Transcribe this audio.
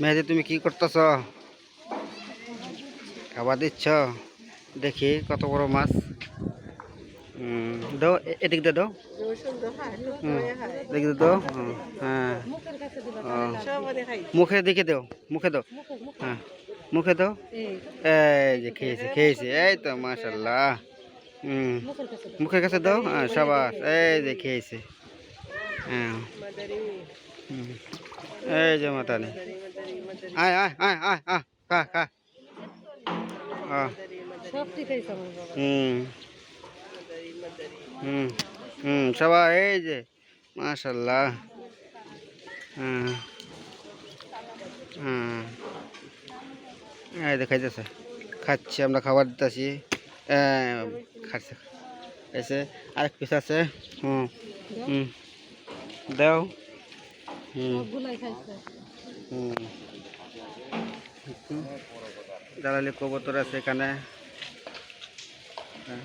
মেহেদি তুমি কি করতেছ? খাবার দিচ্ছ? দেখি কত বড় মাছ। দাও এদিক দাও। দেখি দাও। হ্যাঁ। ও, মুখের দাও মুখে দাও। হ্যাঁ মুখে দাও। এই যে খেয়েছে খেয়েছে। এই তো মাশাল্লাহ হুম মুখের কাছে দাও। হ্যাঁ সবাস। এই যে খেয়েছে। এই যে মাতানি আয় আয় আয় আয় আয় খা খা। হুম। হুম হুম সবাই এই যে মাশাল্লাহ হুম হুম। এই দেখাইতেছে খাচ্ছি আমরা খাবার দিতেছি। খাচ্ছে। এসে আরেক পিস আছে। হুম হুম। দাও। হুম। জ্বালালি কবুতর আছে এখানে। হ্যাঁ।